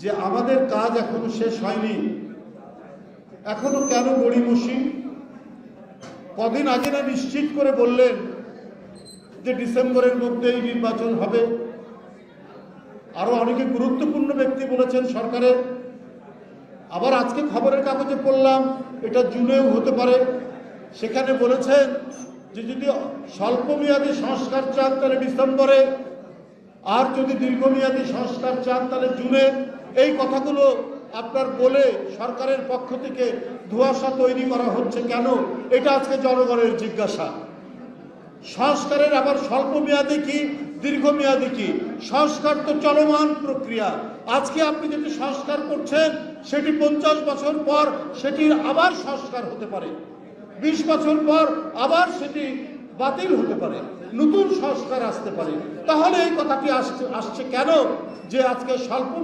যে আমাদের কাজ এখনও শেষ হয়নি। এখনও কেন গড়িমসি কদিন আগে না নিশ্চিত করে বললেন যে ডিসেম্বরের মধ্যেই নির্বাচন হবে। আরও অনেকে গুরুত্বপূর্ণ ব্যক্তি বলেছেন সরকারের আবার আজকে খবরের কাগজে পড়লাম, এটা জুনেও হতে পারে। সেখানে বলেছেন যে যদি স্বল্পমেয়াদী সংস্কার চান তাহলে ডিসেম্বরে, আর যদি দীর্ঘমেয়াদী সংস্কার চান তাহলে জুনে। এই কথাগুলো আপনার বলে সরকারের পক্ষ থেকে ধোঁয়াশা তৈরি করা হচ্ছে কেন? এটা আজকে জনগণের জিজ্ঞাসা। সংস্কারের আবার স্বল্প মেয়াদে কি দীর্ঘমেয়াদী কি? সংস্কার তো চলমান প্রক্রিয়া। আজকে আপনি যদি সংস্কার করছেন, সেটি পঞ্চাশ বছর পর সেটির আবার সংস্কার হতে পারে। বিশ বছর পর আবার সেটি বাতিল হতে পারে। নতুন সংস্কার আসতে পারে। তাহলে এই কথাটি আসছে আসছে কেন? যে আজকে স্বল্প